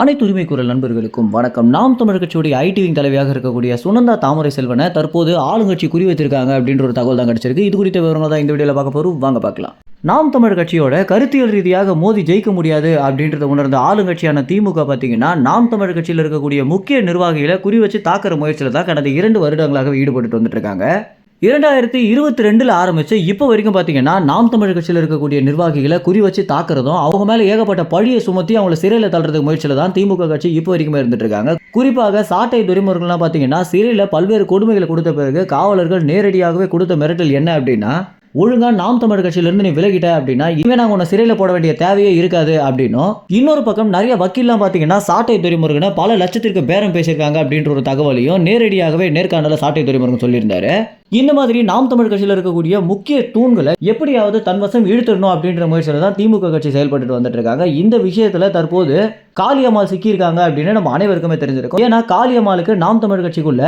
அனைத்து உரிமை குரல் நண்பர்களுக்கும் வணக்கம். நாம் தமிழ் கட்சியுடைய ஐடிவிங் தலைவியாக இருக்கக்கூடிய சுனந்தா தாமரை செல்வனை தற்போது ஆளுங்கட்சி குறிவைத்திருக்காங்க அப்படின்ற ஒரு தகவல் தான் கிடைச்சிருக்கு. இது குறித்த விவரங்கள் தான் இந்த வீடியோவில் பார்க்க போகிறோம் வாங்க பார்க்கலாம். நாம் தமிழ் கட்சியோட கருத்தியல் ரீதியாக மோதி ஜெயிக்க முடியாது அப்படின்றத உணர்ந்த ஆளுங்கட்சியான திமுக பார்த்தீங்கன்னா நாம் தமிழ் கட்சியில் இருக்கக்கூடிய முக்கிய நிர்வாகிகளை குறி வச்சு தாக்குற முயற்சியில் தான் கடந்த இரண்டு வருடங்களாக ஈடுபட்டு வந்துட்டு இருக்காங்க. இரண்டாயிரத்தி இருபத்தி ரெண்டில் ஆரம்பித்து இப்போ வரைக்கும் பார்த்தீங்கன்னா நாம் தமிழ் கட்சியில் இருக்கக்கூடிய நிர்வாகிகளை குறி வச்சு தாக்குறதும் அவங்க மேலே ஏகப்பட்ட பழியை சுமத்தி அவங்கள சிறையில் தள்ளுறதுக்கு முயற்சியில் தான் திமுக கட்சி இப்போ வரைக்கும் இருந்துட்டு இருக்காங்க. குறிப்பாக சாட்டை துறைமுறைகள்லாம் பார்த்தீங்கன்னா சிறையில் பல்வேறு கொடுமைகளை கொடுத்த பிறகு காவலர்கள் நேரடியாகவே கொடுத்த மிரட்டல் என்ன அப்படின்னா ஒழுங்கா நாம் தமிழ் கட்சியிலிருந்து நீ விலகிட்ட அப்படின்னா இனிமே நாங்கள் உன்னை சிறையில் போட வேண்டிய தேவையே இருக்காது அப்படின்னும் இன்னொரு பக்கம் நிறைய வக்கீல்லாம் பார்த்தீங்கன்னா சாட்டை துறைமுருகனை பல லட்சத்திற்கு பேரம் பேசியிருக்காங்க அப்படின்ற ஒரு தகவலையும் நேரடியாகவே நேர்காணல சாட்டை துறைமுருகன் சொல்லியிருந்தாரு. இந்த மாதிரி நாம் தமிழ் கட்சியில் இருக்கக்கூடிய முக்கிய தூண்களை எப்படியாவது தன்வசம் இழுத்துடணும் அப்படின்ற முயற்சியில் தான் திமுக கட்சி செயல்பட்டு வந்துட்டு இருக்காங்க. இந்த விஷயத்தில் தற்போது காளியம்மாள் சிக்கியிருக்காங்க அப்படின்னு நம்ம அனைவருக்குமே தெரிஞ்சிருக்கும். ஏன்னா காளியம்மாளுக்கு நாம் தமிழ் கட்சிக்குள்ள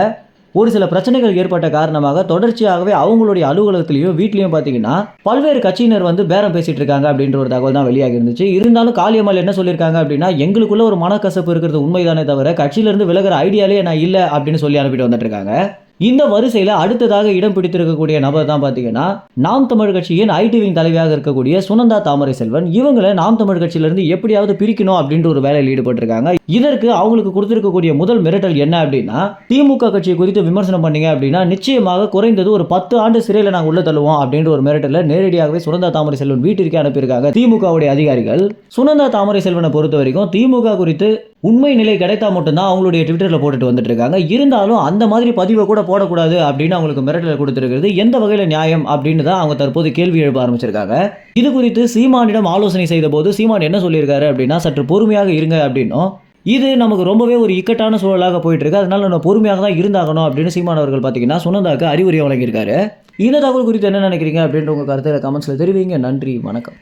ஒரு சில பிரச்சனைகள் ஏற்பட்ட காரணமாக தொடர்ச்சியாகவே அவங்களுடைய அலுவலகத்திலையும் வீட்லையும் பார்த்தீங்கன்னா பல்வேறு கட்சியினர் வந்து பேரம் பேசிட்டு இருக்காங்க அப்படின்ற ஒரு தகவல் தான் வெளியாகி இருந்துச்சு. இருந்தாலும் காளியம்மாள் என்ன சொல்லியிருக்காங்க அப்படின்னா எங்களுக்குள்ள ஒரு மனக்கசப்பு இருக்கிறது உண்மைதானே தவிர கட்சியிலிருந்து விலகிற ஐடியாலே நான் இல்லை அப்படின்னு சொல்லி அனுப்பிட்டு வந்துட்டு இருக்காங்க. இந்த வரிசையில் அடுத்ததாக இடம் பிடித்திருக்கக்கூடிய நபர் தான் பார்த்தீங்கன்னா நாம் தமிழ் கட்சியின் ஐடி விங் தலைவியாக இருக்கக்கூடிய சுனந்தா தாமரை செல்வன். இவங்களை நாம் தமிழ் கட்சியிலிருந்து எப்படியாவது பிரிக்கணும் அப்படின்ற ஒரு வேலையில் ஈடுபட்டிருக்காங்க. இதற்கு அவங்களுக்கு கொடுத்திருக்கக்கூடிய முதல் மிரட்டல் என்ன அப்படின்னா திமுக கட்சியை குறித்து விமர்சனம் பண்ணீங்க அப்படின்னா நிச்சயமாக குறைந்தது ஒரு பத்து ஆண்டு சிறையில் நாங்கள் உள்ள தள்ளுவோம் அப்படின்ற ஒரு மிரட்டல நேரடியாகவே சுனந்தா தாமரை செல்வன் வீட்டிற்கே அனுப்பியிருக்காங்க திமுகவுடைய அதிகாரிகள். சுனந்தா தாமரை செல்வனை பொறுத்த வரைக்கும் திமுக குறித்து உண்மை நிலை கிடைத்தா மட்டும்தான் அவங்களுடைய ட்விட்டரில் போட்டுட்டு வந்துட்டு இருக்காங்க. இருந்தாலும் அந்த மாதிரி பதிவை கூட போடக்கூடாது அப்படின்னு அவங்களுக்கு மிரட்டல் கொடுத்துருக்கிறது எந்த வகையில் நியாயம் அப்படின்னு தான் அவங்க தற்போது கேள்வி எழுப்ப ஆரம்பிச்சிருக்காங்க. இது குறித்து சீமானிடம் ஆலோசனை செய்த போது சீமான் என்ன சொல்லியிருக்காரு அப்படின்னா சற்று பொறுமையாக இருங்க அப்படின்னும். இது நமக்கு ரொம்பவே ஒரு இக்கட்டான சூழலாக போயிட்டு இருக்கு அதனால நம்ம பொறுமையாக தான் இருந்தாகணும் அப்படின்னு சீமான் அவர்கள் பார்த்தீங்கன்னா சுனந்தாக்கு அறிவுரை வழங்கியிருக்காரு. இந்த தகவல் குறித்து என்ன நினைக்கிறீங்க அப்படின்ற உங்கள் கருத்தை கமெண்ட்ஸில் தெரிவிங்க. நன்றி வணக்கம்.